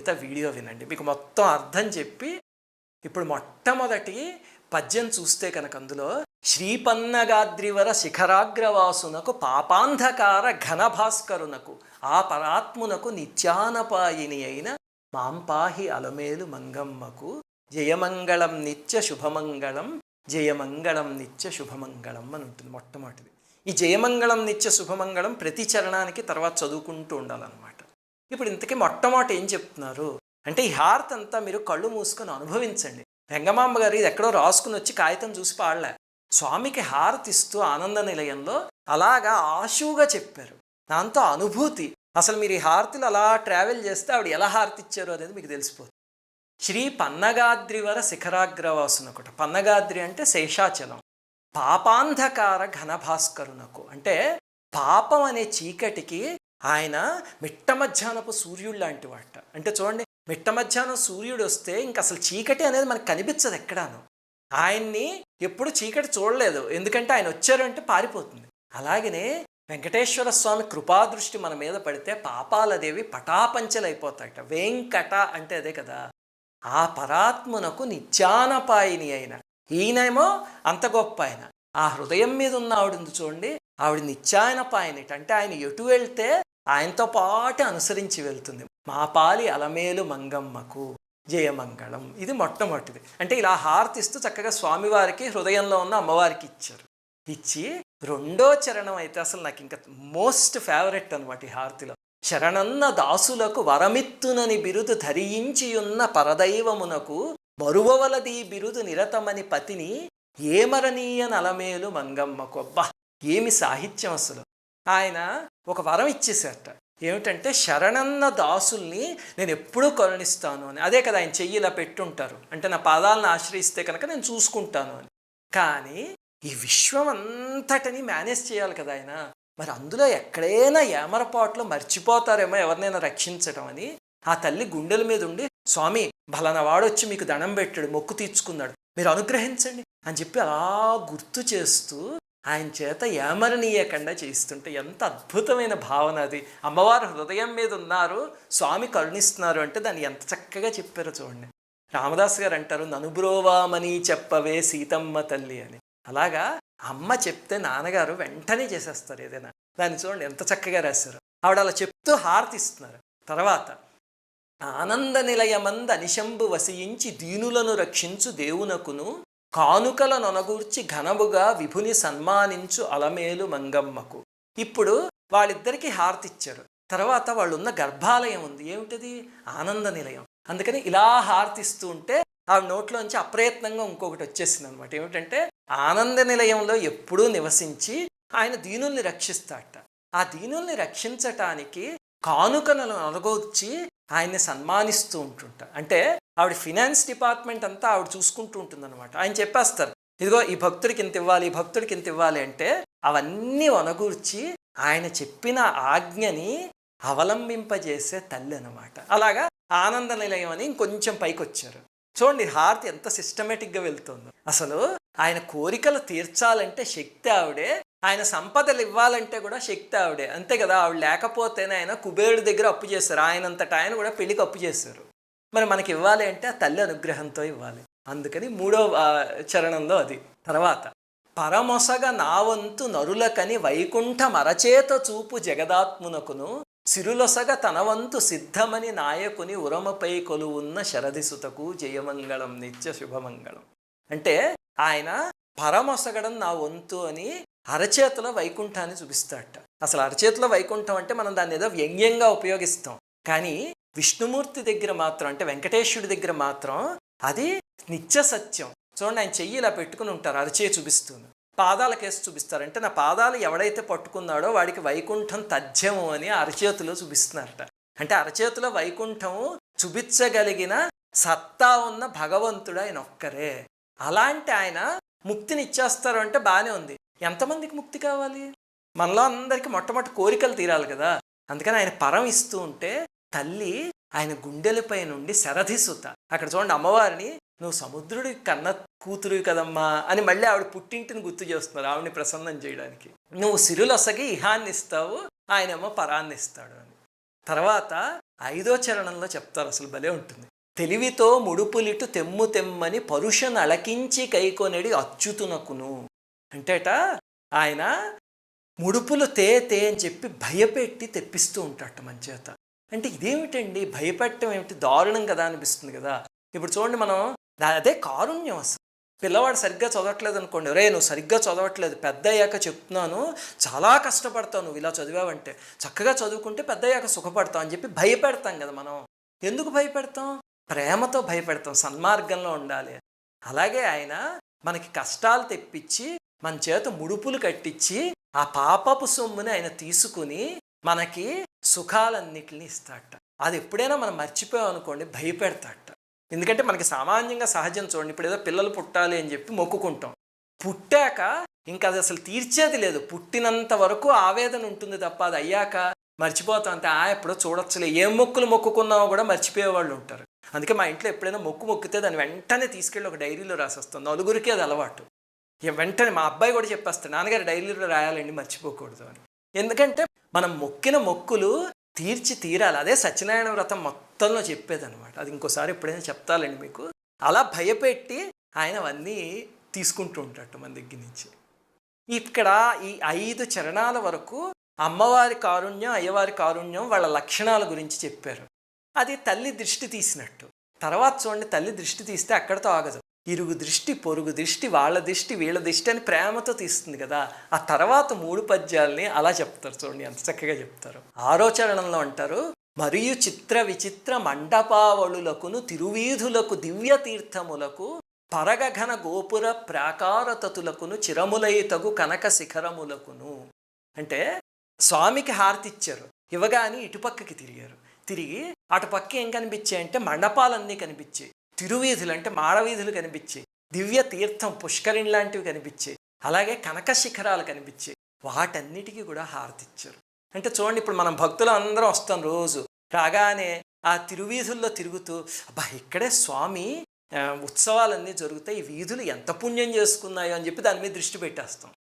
మిగతా వీడియో వినండి. మీకు మొత్తం అర్థం చెప్పి ఇప్పుడు మొట్టమొదటి పద్యం చూస్తే కనుక అందులో శ్రీపన్నగాద్రివర శిఖరాగ్రవాసునకు పాపాంధకార ఘనభాస్కరునకు ఆ పరాత్మునకు నిత్యానపాయిని అయిన మాంపాహి అలమేలు మంగమ్మకు జయమంగళం నిత్య శుభమంగళం జయమంగళం నిత్య శుభమంగళం అని ఉంటుంది మొట్టమొదటిది. ఈ జయమంగళం నిత్య శుభమంగళం ప్రతి చరణానికి తర్వాత చదువుకుంటూ ఉండాలన్నమాట. ఇప్పుడు ఇంతకీ మొట్టమొదటి ఏం చెప్తున్నారు? అంటే ఈ హారతి అంతా మీరు కళ్ళు మూసుకొని అనుభవించండి. వెంగమాంబ గారు ఇది ఎక్కడో రాసుకుని వచ్చి కాగితం చూసి పాడలే. స్వామికి హారతి ఇస్తూ ఆనంద నిలయంలో అలాగా ఆశువుగా చెప్పారు. దాంతో అనుభూతి. అసలు మీరు ఈ హారతిలో అలా ట్రావెల్ చేస్తే ఆవిడ ఎలా హారతి ఇచ్చారో అనేది మీకు తెలిసిపోతుంది. శ్రీ పన్నగాద్రివర శిఖరాగ్రవాసునకుట పన్నగాద్రి అంటే శేషాచలం. పాపాంధకార ఘనభాస్కరునకు. అంటే పాపం అనే చీకటికి ఆయన మిట్ట మధ్యాహ్నపు సూర్యుడు లాంటి వాట అంటే చూడండి మిట్ట మధ్యాహ్నం సూర్యుడు వస్తే ఇంక అసలు చీకటి అనేది మనకు కనిపించదు ఎక్కడాను. ఆయన్ని ఎప్పుడు చీకటి చూడలేదు. ఎందుకంటే ఆయన వచ్చారంటే పారిపోతుంది. అలాగనే వెంకటేశ్వర స్వామి కృపాదృష్టి మన మీద పడితే పాపాలదేవి పటాపంచలైపోతాయట. వెంకట అంటే అదే కదా. ఆ పరాత్మునకు నిత్యానపాయిని అయిన. ఈయనేమో అంత గొప్ప ఆయన. ఆ హృదయం మీద ఉన్న ఆవిడ చూడండి ఆవిడ నిత్యాయనపాయనిట అంటే ఆయన ఎటు వెళ్తే ఆయనతో పాటు అనుసరించి వెళ్తుంది. మా పాలి అలమేలు మంగమ్మకు జయమంగళం. ఇది మొట్టమొదటిది. అంటే ఇలా హారతిస్తూ చక్కగా స్వామివారికి హృదయంలో ఉన్న అమ్మవారికి ఇచ్చారు. ఇచ్చి రెండో చరణం అయితే అసలు నాకు ఇంకా మోస్ట్ ఫేవరెట్ అనమాట ఈ హారతిలో. శరణన్న దాసులకు వరమిత్తునని బిరుదు ధరించి ఉన్న పరదైవమునకు మరువవలది బిరుదు నిరతమని పతిని ఏమరణీయ నలమేలు మంగమ్మకు. అబ్బా ఏమి సాహిత్యం అసలు. ఆయన ఒక వరం ఇచ్చేసేట ఏమిటంటే శరణన్న దాసుల్ని నేను ఎప్పుడూ కరుణిస్తాను అని. అదే కదా ఆయన చెయ్యి ఇలా పెట్టుంటారు. అంటే నా పాదాలను ఆశ్రయిస్తే కనుక నేను చూసుకుంటాను అని. కానీ ఈ విశ్వం అంతటిని మేనేజ్ చేయాలి కదా ఆయన. మరి అందులో ఎక్కడైనా ఏమరపాట్లు మర్చిపోతారేమో ఎవరినైనా రక్షించడం అని. ఆ తల్లి గుండెల మీద ఉండి స్వామి బలన వాడొచ్చి మీకు దండం పెట్టాడు మొక్కు తీర్చుకున్నాడు. మీరు అనుగ్రహించండి అని చెప్పి అలా గుర్తు చేస్తూ ఆయన చేత ఏమరనీయకుండా చేస్తుంటే ఎంత అద్భుతమైన భావన అది. అమ్మవారు హృదయం మీద ఉన్నారు స్వామి కరుణిస్తున్నారు అంటే దాన్ని ఎంత చక్కగా చెప్పారో చూడండి. రామదాస్ గారు అంటారు ననుబ్రోవామని చెప్పవే సీతమ్మ తల్లి అని. అలాగా అమ్మ చెప్తే నాన్నగారు వెంటనే చేసేస్తారు ఏదైనా. దాన్ని చూడండి ఎంత చక్కగా రాశారు. ఆవిడ అలా చెప్తూ హారతిస్తున్నారు. తర్వాత ఆనంద నిలయమంద అనిశంబు వసించి దీనులను రక్షించు దేవునకును కానుకల నొనగూర్చి ఘనముగా విభుని సన్మానించు అలమేలు మంగమ్మకు. ఇప్పుడు వాళ్ళిద్దరికీ హారతి ఇచ్చారు తర్వాత వాళ్ళున్న గర్భాలయం ఉంది. ఏమిటది? ఆనంద నిలయం. అందుకని ఇలా హారతిస్తూ ఉంటే ఆ నోట్లోంచి అప్రయత్నంగా ఇంకొకటి వచ్చేసింది అనమాట ఏమిటంటే ఆనంద నిలయంలో ఎప్పుడూ నివసించి ఆయన దీనుల్ని రక్షిస్తాట ఆ దీనుల్ని రక్షించటానికి కానుకలను అనగొచ్చి ఆయన్ని సన్మానిస్తూ ఉంటుంట. అంటే ఆవిడ ఫినాన్స్ డిపార్ట్మెంట్ అంతా ఆవిడ చూసుకుంటూ ఉంటుందన్నమాట. ఆయన చెప్పేస్తారు ఇదిగో ఈ భక్తుడికి ఇంత ఇవ్వాలి ఈ భక్తుడికి ఇంత ఇవ్వాలి అంటే అవన్నీ వనగూర్చి ఆయన చెప్పిన ఆజ్ఞని అవలంబింపజేసే తల్లి అనమాట అలాగా ఆనంద నిలయం అని ఇంకొంచెం పైకి వచ్చారు చూడండి హారతి ఎంత సిస్టమేటిక్గా వెళ్తుందో. అసలు ఆయన కోరికలు తీర్చాలంటే శక్తి ఆవిడే ఆయన సంపదలు ఇవ్వాలంటే కూడా శక్తి ఆవిడే. అంతే కదా ఆవిడ లేకపోతేనే ఆయన కుబేరుడి దగ్గర అప్పు చేశారు. ఆయనంతట ఆయన కూడా పెళ్ళికి అప్పు చేశారు. మరి మనకి ఇవ్వాలి అంటే ఆ తల్లి అనుగ్రహంతో ఇవ్వాలి. అందుకని మూడో చరణంలో అది. తర్వాత పరమొసగ నా వంతు నరులకని వైకుంఠ మరచేత చూపు జగదాత్మునకును సిరులొసగ తన వంతు సిద్ధమని నాయకుని ఉరమపై కొలువున్న శరదిసుతకు జయమంగళం నిత్య శుభమంగళం. అంటే ఆయన పరమొసగడం నా వంతు అని అరచేతుల వైకుంఠాన్ని చూపిస్తాడట. అసలు అరచేతుల వైకుంఠం అంటే మనం దాన్ని ఏదో వ్యంగ్యంగా ఉపయోగిస్తాం. కానీ విష్ణుమూర్తి దగ్గర మాత్రం అంటే వెంకటేశ్వరుడి దగ్గర మాత్రం అది నిత్య సత్యం. చూడండి ఆయన చెయ్యి ఇలా పెట్టుకుని ఉంటారు అరచేయి చూపిస్తుంది. పాదాల కేసు చూపిస్తారు. అంటే నా పాదాలు ఎవడైతే పట్టుకున్నాడో వాడికి వైకుంఠం తథ్యము అని అరచేతిలో చూపిస్తున్నారట. అంటే అరచేతిలో వైకుంఠము చూపించగలిగిన సత్తా ఉన్న భగవంతుడు ఆయన ఒక్కరే. అలాంటి ఆయన ముక్తిని ఇచ్చేస్తారు అంటే బాగానే ఉంది. ఎంతమందికి ముక్తి కావాలి? మనలో అందరికీ మొట్టమొదటి కోరికలు తీరాలి కదా. అందుకని ఆయన పరం ఇస్తూ ఉంటే తల్లి ఆయన గుండెలపై నుండి శరధిసుత. అక్కడ చూడండి అమ్మవారిని నువ్వు సముద్రుడి కన్న కూతురు కదమ్మా అని మళ్ళీ ఆవిడ పుట్టింటిని గుర్తు చేస్తున్నారు ఆవిడని ప్రసన్నం చేయడానికి. నువ్వు సిరులొసగి ఇహాన్ని ఇస్తావు ఆయనేమో పరాన్ని ఇస్తాడు అని. తర్వాత ఐదో చరణంలో చెప్తారు అసలు భలే ఉంటుంది. తెలివితో ముడుపులిటు తెమ్ము తెమ్మని పరుషను అలకించి కైకొనడి అచ్యుతునకును అంటేట ఆయన ముడుపులు తే తే అని చెప్పి భయపెట్టి తెప్పిస్తూ ఉంటాట మంచేత అంటే ఇదేమిటండి? భయపెట్టడం ఏమిటి? దారుణం కదా అనిపిస్తుంది కదా. ఇప్పుడు చూడండి మనం దా- అదే కారుణ్యం అసలు. పిల్లవాడు సరిగ్గా చదవట్లేదు అనుకోండి. రే నువ్వు సరిగ్గా చదవట్లేదు. పెద్ద అయ్యాక చెప్తున్నాను. చాలా కష్టపడతావు నువ్వు ఇలా చదివావంటే. చక్కగా చదువుకుంటే పెద్ద అయ్యాక సుఖపడతావు అని చెప్పి భయపెడతాం కదా మనం. ఎందుకు భయపెడతాం? ప్రేమతో భయపెడతాం. సన్మార్గంలో ఉండాలి. అలాగే ఆయన మనకి కష్టాలు తెప్పించి మన చేత ముడుపులు కట్టించి ఆ పాపపు సొమ్ముని ఆయన తీసుకుని మనకి సుఖాలన్నిటిని ఇస్తాడట అది ఎప్పుడైనా మనం మర్చిపోయాం అనుకోండి భయపెడతాడట ఎందుకంటే మనకి సామాన్యంగా సహజం చూడండి. ఇప్పుడు ఏదో పిల్లలు పుట్టాలి అని చెప్పి మొక్కుకుంటాం. పుట్టాక ఇంకా అది అసలు తీర్చేది లేదు. పుట్టినంత వరకు ఆవేదన ఉంటుంది తప్ప అది అయ్యాక మర్చిపోతాం అంతే ఆ ఎప్పుడో చూడొచ్చులే. ఏం మొక్కులు మొక్కుకున్నామో కూడా మర్చిపోయే వాళ్ళు ఉంటారు. అందుకే మా ఇంట్లో ఎప్పుడైనా మొక్కు మొక్కితే దాన్ని వెంటనే తీసుకెళ్ళి ఒక డైరీలో రాసేస్తాం. నలుగురికి అది అలవాటు. వెంటనే మా అబ్బాయి కూడా చెప్పేస్తాడు నాన్నగారు డైరీలో రాయాలండి మర్చిపోకూడదు అని. ఎందుకంటే మనం మొక్కిన మొక్కులు తీర్చి తీరాలి. అదే సత్యనారాయణ వ్రతం మొత్తంలో చెప్పేదనమాట అది ఇంకోసారి ఎప్పుడైనా చెప్తాలండి మీకు. అలా భయపెట్టి ఆయన అవన్నీ తీసుకుంటూ ఉంటాడు మన దగ్గర నుంచి. ఇక్కడ ఈ ఐదు చరణాల వరకు అమ్మవారి కారుణ్యం అయ్యవారి కారుణ్యం వాళ్ళ లక్షణాల గురించి చెప్పారు. అది తల్లి దృష్టి తీసినట్టు. తర్వాత చూడండి తల్లి దృష్టి తీస్తే అక్కడతో ఆగదు. ఇరుగు దృష్టి పొరుగు దృష్టి వాళ్ళ దృష్టి వీళ్ళ దృష్టి అని ప్రేమతో తీస్తుంది కదా. ఆ తర్వాత మూడు పద్యాల్ని అలా చెప్తారు చూడండి ఎంత చక్కగా చెప్తారు. ఆరోచరణలో అంటారు మరియు చిత్ర విచిత్ర మండపావళులకును తిరువీధులకు దివ్య తీర్థములకు పరగఘన గోపుర ప్రాకారతతులకును చిరములైతగు కనక శిఖరములకును. అంటే స్వామికి హారతిచ్చారు ఇవ్వగాని ఇటుపక్కకి తిరిగారు. తిరిగి అటుపక్క ఏం కనిపించాయి అంటే మండపాలన్నీ కనిపించాయి. తిరువీధులు అంటే మాడవీధులు కనిపించే దివ్య తీర్థం పుష్కరిణి లాంటివి కనిపించాయి అలాగే కనక శిఖరాలు కనిపించే వాటన్నిటికీ కూడా హారతి ఇచ్చారు. అంటే చూడండి ఇప్పుడు మనం భక్తులు అందరం వస్తాం రోజు రాగానే ఆ తిరువీధుల్లో తిరుగుతూ అబ్బా ఇక్కడే స్వామి ఉత్సవాలన్నీ జరుగుతాయి ఈ వీధులు ఎంత పుణ్యం చేసుకున్నాయో అని చెప్పి దాని మీద దృష్టి పెట్టేస్తాం.